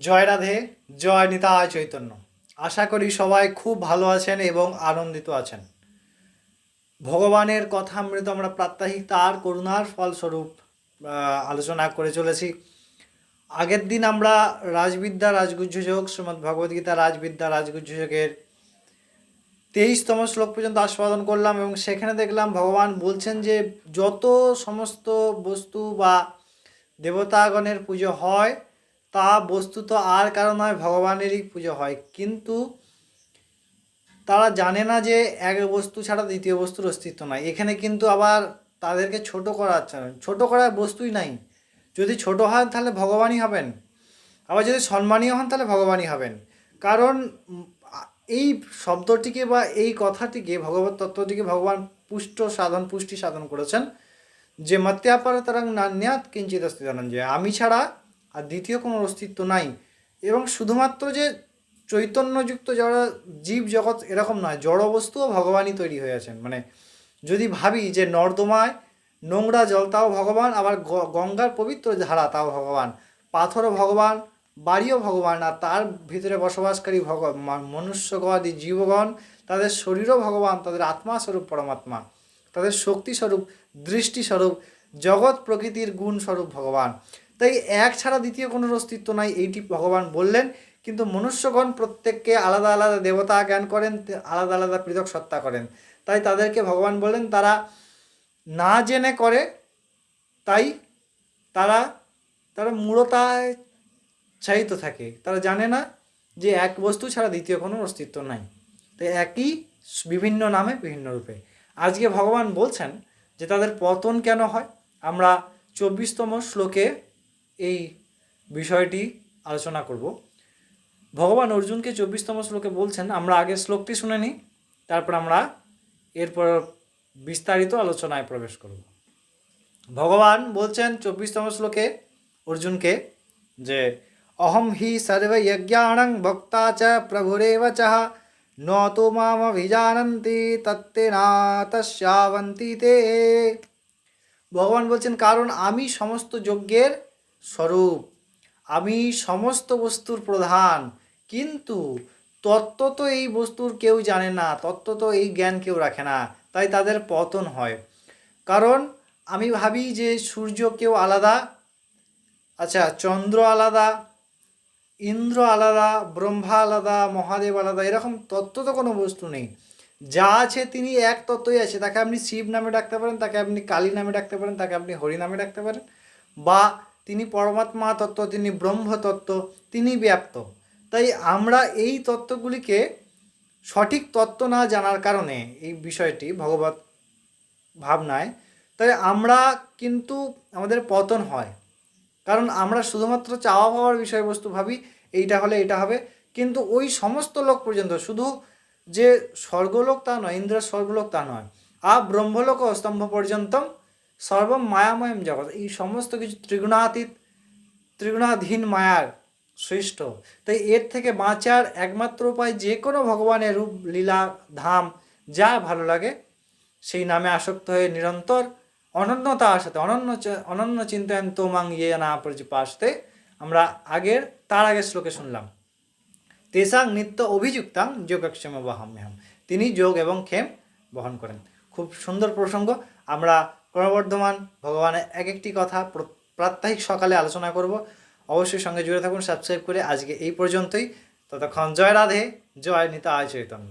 জয় রাধে, জয় নিতায় চৈতন্য। আশা করি সবাই খুব ভালো আছেন এবং আনন্দিত আছেন। ভগবানের কথা মৃত আমরা প্রাত্যহিক তার করুণার ফলস্বরূপ আলোচনা করে চলেছি। আগের দিন আমরা রাজবিদ্যা রাজগুহ্য যোগ ভগবদ্গীতা রাজবিদ্যা রাজগুহ্য তেইশতম শ্লোক পর্যন্ত আস্বাদন করলাম এবং সেখানে দেখলাম ভগবান বলছেন যে যত সমস্ত বস্তু বা দেবতাগণের পুজো হয় তা বস্তুত আর কারও নয়, ভগবানেরই পুজো হয়। কিন্তু তারা জানে না যে এক বস্তু ছাড়া দ্বিতীয় বস্তুর অস্তিত্ব নাই। এখানে কিন্তু আবার তাদেরকে ছোট করা হচ্ছে না ছোট করার বস্তুই নাই। যদি ছোট হন তাহলে ভগবানই হবেন। আবার যদি সম্মানীয় হন তাহলে ভগবানই হবেন। কারণ এই শব্দটিকে বা এই কথাটিকে, ভগবত তত্ত্বটিকে ভগবান পুষ্ট সাধন, পুষ্টি সাধন করেছেন যে মত্যাপার তারাং নান্যাত কিঞ্চিত অস্তিত্ব যে আমি ছাড়া আর দ্বিতীয় কোনো অস্তিত্ব নাই। এবং শুধুমাত্র যে চৈতন্যযুক্ত যারা জীব জগৎ এরকম নয়, জড় বস্তুও ভগবানই তৈরি হয়ে আছেন। মানে যদি ভাবি যে নর্দমায় নোংরা জল, তাও ভগবান, আবার গঙ্গার পবিত্র ধারা, তাও ভগবান, পাথরও ভগবান, বাড়িও ভগবান, আর তার ভিতরে বসবাসকারী ভগ মনুষ্যগণাদি জীবগণ, তাদের শরীরও ভগবান, তাদের আত্মা স্বরূপ পরমাত্মা, তাদের শক্তি স্বরূপ, দৃষ্টি জগৎ প্রকৃতির গুণস্বরূপ ভগবান। তাই এক ছাড়া দ্বিতীয় কোনো অস্তিত্ব নাই, এইটি ভগবান বললেন। কিন্তু মনুষ্যগণ প্রত্যেককে আলাদা আলাদা দেবতা জ্ঞান করেন আলাদা আলাদা পৃথক সত্তা করেন। তাই তাদেরকে ভগবান বললেন, তারা না জেনে করে, তাই তারা তারা মূঢ়তায় চাহিত থাকে। তারা জানে না যে এক বস্তু ছাড়া দ্বিতীয় কোনো অস্তিত্ব নাই। তাই একই বিভিন্ন নামে, বিভিন্ন রূপে। আজকে ভগবান বলছেন যে তাদের পতন কেন হয়? আমরা চব্বিশতম শ্লোকে এই বিষয়টি আলোচনা করব। ভগবান অর্জুনকে চব্বিশতম শ্লোকে বলছেন, আমরা আগে শ্লোকটি শুনে নিই, তারপর আমরা এরপর বিস্তারিত আলোচনায় প্রবেশ করব। ভগবান বলছেন চব্বিশতম শ্লোকে অর্জুনকে যে, অহম হি সর্বযজ্ঞাণং ভক্তা চ প্রভুরেব চ ন তো মামভিজানন্তি তত্তে না তস্যাবন্তি তে। ভগবান বলছেন, কারণ আমি সমস্ত যজ্ঞের স্বরূপ, আমি সমস্ত বস্তুর প্রধান, কিন্তু তত্ত্ব তো এই বস্তুর কেউ জানে না, তত্ত্ব তো এই জ্ঞান কেউ রাখে না, তাই তাদের পতন হয়। কারণ আমি ভাবি যে সূর্য কেউ আলাদা আচ্ছা চন্দ্র আলাদা, ইন্দ্র আলাদা, ব্রহ্মা আলাদা, মহাদেব আলাদা, এরকম তত্ত্ব তো কোনো বস্তু নেই। যা আছে তিনি এক তত্ত্বই আছে, তাকে আপনি শিব নামে ডাকতে পারেন, তাকে আপনি কালী নামে ডাকতে পারেন, তাকে আপনি হরি নামে ডাকতে পারেন, বা তিনি পরমাত্মা তত্ত্ব, তিনি ব্রহ্ম তত্ত্ব, তিনি ব্যাপ্ত। তাই আমরা এই তত্ত্বগুলিকে সঠিক তত্ত্ব না জানার কারণে এই বিষয়টি ভগবত ভাবনায়, তাই আমরা কিন্তু আমাদের পতন হয়। কারণ আমরা শুধুমাত্র চাওয়া পাওয়ার বিষয়বস্তু ভাবি, এইটা হলে এটা হবে। কিন্তু ওই সমস্ত লোক পর্যন্ত, শুধু যে স্বর্গলোক তা নয়, ইন্দ্রের স্বর্গলোক তা নয়, আ ব্রহ্মলোক স্তম্ভ পর্যন্তম সর্বম মায়াময়ম জগৎ। এই সমস্ত কিছু ত্রিগুণাতীত, ত্রিগুণাধীন মায়ার সৃষ্ট। তাই এর থেকে বাঁচার একমাত্র উপায় যে কোনো ভগবানের রূপ, লীলা, ধাম, যা ভালো লাগে, সেই নামে আসক্ত হয়ে নিরন্তর অনন্যতার সাথে, অনন্য অনন্য চিন্তায়ন তোমাং ইয়ে না পাশতে আমরা আগের, তার আগের শ্লোকে শুনলাম। তেসাং নিত্য অভিযুক্তাং যোগক্ষেম বহাম্যহম তিনি যোগ এবং ক্ষেম বহন করেন। খুব সুন্দর প্রসঙ্গ। আমরা ক্রমবর্ধমান ভগবানের এক একটি কথা প্রাত্যহিক সকালে আলোচনা করব। অবশ্যই সঙ্গে জুড়ে থাকুন সাবস্ক্রাইব করে আজকে এই পর্যন্তই। ততক্ষণ জয় রাধে, জয় নিতা আয় চৈতন্য।